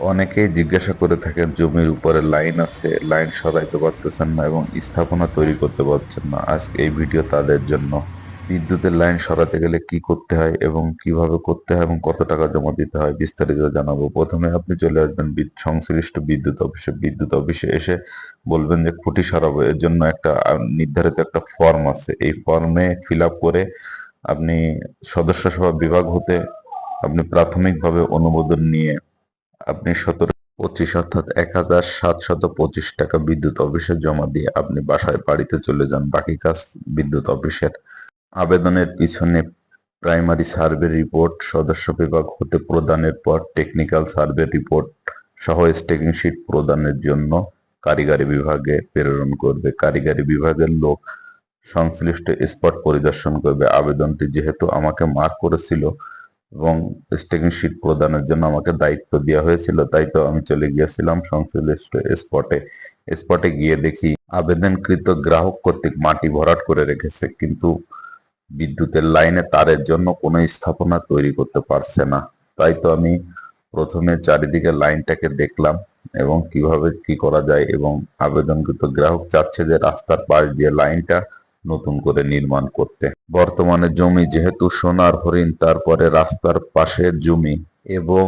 অনেকেই জিজ্ঞাসা করে থাকেন, জমির উপরে লাইন আছে, লাইন সরাইতে পারতেছেন না এবং স্থাপনা তৈরি করতে পারছেন না। আজকে এই ভিডিও তাদের জন্য। বিদ্যুতের লাইন সরাতে গেলে কি করতে হয় এবং কীভাবে করতে হয় এবং কত টাকা জমা দিতে হয় বিস্তারিত জানাব। প্রথমে আপনি চলে আসবেন সংশ্লিষ্ট বিদ্যুৎ অফিসে। বিদ্যুৎ অফিসে এসে বলবেন যে খুঁটি সরাবো। এর জন্য একটা নির্ধারিত একটা ফর্ম আছে। এই ফর্মে ফিল করে আপনি সদস্য সভা বিভাগ হতে আপনি প্রাথমিকভাবে অনুমোদন নিয়ে আপনি সতেরো, পঁচিশ অর্থাৎ এক হাজার সাতশত পঁচিশ টাকা বিদ্যুৎ অফিসে জমা দিয়ে আপনি বাসায় বাড়িতে চলে যান। বাকি কাজ বিদ্যুৎ অফিসের। আবেদনের পিছনে প্রাইমারি সার্ভে রিপোর্ট সদস্য বিভাগ হতে প্রদানের পর টেকনিক্যাল সার্ভে রিপোর্ট সহ স্টেকিং শিট প্রদানের জন্য কারিগরি বিভাগে প্রেরণ করবে। কারিগরি বিভাগের লোক সংশ্লিষ্ট স্পট পরিদর্শন করবে। আবেদনটি যেহেতু আমাকে মার্ক করেছিল এবং স্টেকিং শিট প্রদানের জন্য আমাকে দায়িত্ব দেওয়া হয়েছিল, তাই তো আমি চলে গিয়েছিলাম সংশ্লিষ্ট স্পটে স্পটে গিয়ে দেখি আবেদনকৃত গ্রাহক কর্তৃক মাটি ভরাট করে রেখেছে, কিন্তু বিদ্যুতের লাইনে তারের জন্য কোনো স্থাপনা তৈরি করতে পারছে না। তাই তো আমি প্রথমে চারিদিকে লাইনটাকে দেখলাম এবং কীভাবে কি করা যায় এবং আবেদনকৃত গ্রাহক চাচ্ছে যে রাস্তার পাশ দিয়ে লাইনটা নতুন করে নির্মাণ করতে। বর্তমানে জমি যেহেতু সোনার হরিণ, তারপরে রাস্তার পাশের জমি এবং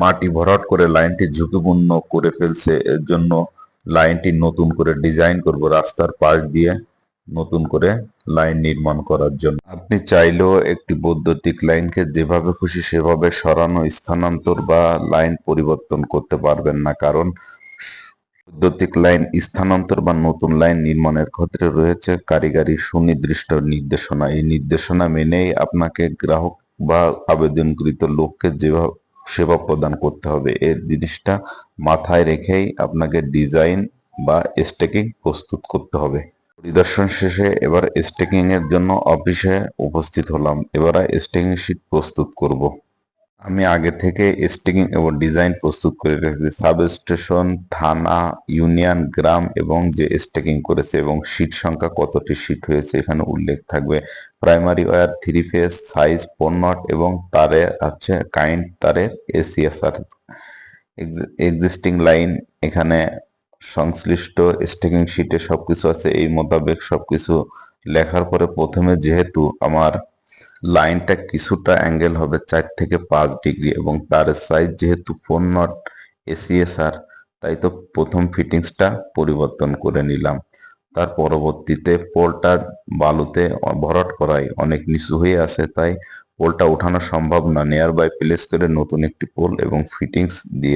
মাটি ভরাট করে লাইনটি ঝুঁকিপূর্ণ করে ফেলছে, এর জন্য লাইনটি নতুন করে ডিজাইন করব রাস্তার পাশ দিয়ে নতুন করে লাইন নির্মাণ করার জন্য। আপনি চাইলেও একটি বৈদ্যুতিক লাইনকে যেভাবে খুশি সেভাবে সরানো, স্থানান্তর বা লাইন পরিবর্তন করতে পারবেন না, কারণ বৈদ্যুতিক লাইন স্থানান্তর বা নতুন লাইন নির্মাণের ক্ষেত্রে রয়েছে কারিগরি সুনির্দিষ্ট নির্দেশনা। এই নির্দেশনা মেনেই আপনাকে গ্রাহক বা আবেদনকৃত লোককে যেভাবে সেবা প্রদান করতে হবে। এই জিনিসটা মাথায় রেখেই আপনাকে ডিজাইন বা স্টেকিং প্রস্তুত করতে হবে। পরিদর্শন শেষে এবার স্টেকিং এর জন্য অফিসে উপস্থিত হলাম। এবারে স্টেকিং শিট প্রস্তুত করব। আমি আগে থেকে স্টেকিং এবং ডিজাইন প্রস্তুত করে রেখেছি। সাব স্টেশন থানা, ইউনিয়ন, গ্রাম এবং যে স্টেকিং করেছে এবং শীট সংখ্যা কতটি শীট হয়েছে এখানে উল্লেখ থাকবে। Primary wire, three phase, size not এবং তারে আছে কাইন্ড তারের এসিএসআর এক্সিস্টিং লাইন এখানে সংশ্লিষ্ট স্টেকিং শিটে সবকিছু আছে, এই মোতাবেক সবকিছু লেখার পরে প্রথমে যেহেতু আমার লাইনটা কিছুটা অ্যাঙ্গেল হবে চার থেকে পাঁচ ডিগ্রি এবং তার সাইজ যেহেতু ফোর নট এসিএসআর, তাই তো প্রথম ফিটিংসটা পরিবর্তন করে নিলাম। তার পরবর্তীতে পোলটা বালুতে ভরাট করায় অনেক নিচু হয়ে আছে তাই পোলটা উঠানো সম্ভব না। নেয়ার বাই প্লেস করে নতুন একটি পোল এবং ফিটিংস দিয়ে